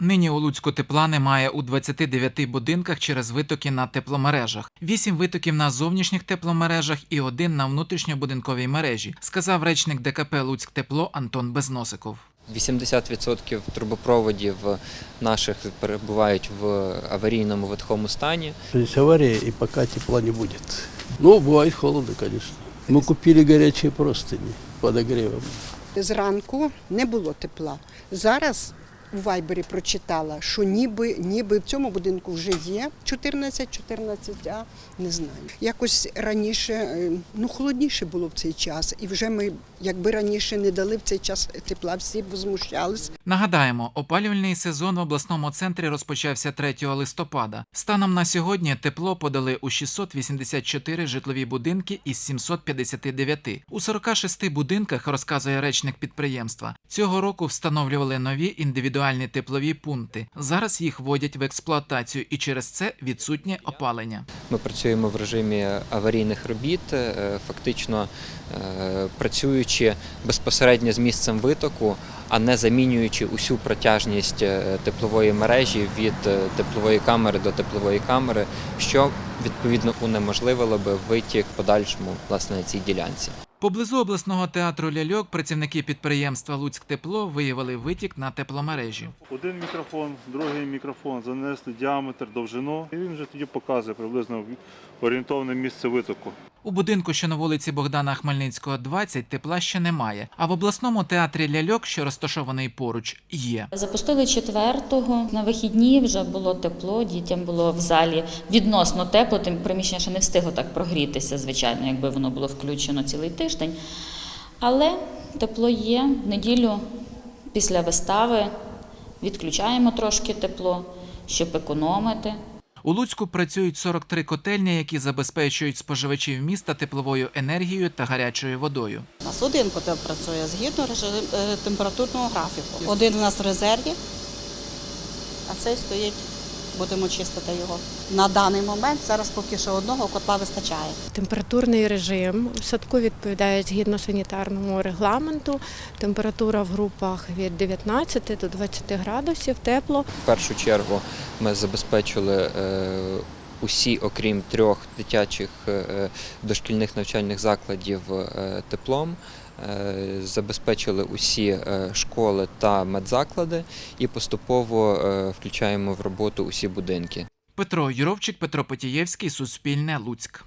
Нині у Луцьку тепла немає у 29 будинках через витоки на тепломережах, 8 витоків на зовнішніх тепломережах і один на внутрішньобудинковій мережі, сказав речник ДКП Луцьк Тепло Антон Безносиков. 80% трубопроводів наших перебувають в аварійному видхому стані. То есть авария, и пока тепла не будет. Ну, бывает холодно, конечно. Мы купили горячие простыни подогревом. Зранку не було тепла. Зараз у Вайбері прочитала, що ніби, ніби в цьому будинку вже є 14, 14, а не знаю. Якось раніше, е, ну холодніше було в цей час. І вже ми, якби раніше не дали в цей час тепла, всі б возмущались. Нагадаємо, опалювальний сезон в обласному центрі розпочався 3 листопада. Станом на сьогодні тепло подали у 684 житлові будинки із 759. У 46 будинках, розказує речник підприємства, цього року встановлювали нові індивідуальні теплові пункти. Зараз їх вводять в експлуатацію і через це відсутнє опалення. Ми працюємо в режимі аварійних робіт, е, фактично е, працюючи безпосередньо з місцем витоку, а не замінюючи усю протяжність е, теплової мережі від теплової камери до теплової камери, що відповідно унеможливило би витік подальшому власне на цій ділянці. Поблизу обласного театру ляльок працівники підприємства Луцьк Тепло виявили витік на тепломережі. Один мікрофон, другий мікрофон занесли діаметр, довжину, і він вже тоді показує приблизно орієнтовне місце витоку. У будинку, що на вулиці Богдана Хмельницького, 20, тепла ще немає. А в обласному театрі ляльок, що розташований поруч, є. Запустили четвертого. На вихідні вже було тепло, дітям було в залі відносно тепло, тим приміщення ще не встигло так прогрітися, звичайно, якби воно було включено цілий тиждень. Але тепло є. В неділю після вистави відключаємо трошки тепло, щоб економити. У Луцьку працюють 43 котельні, які забезпечують споживачів міста тепловою енергією та гарячою водою. У нас один котел працює згідно е, температурного графіку. Один у нас в резерві, а цей стоїть, будемо чистити його. На даний момент зараз поки що одного котла вистачає. Температурний режим в садку відповідає згідно санітарному регламенту. Температура в групах від 19 до 20 градусів, тепло. В першу чергу ми забезпечили е, усі, окрім трьох дитячих е, дошкільних навчальних закладів е, теплом. е, Забезпечили усі е, школи та медзаклади і поступово е, включаємо в роботу усі будинки. Петро Юровчик, Петро Потієвський, Суспільне, Луцьк.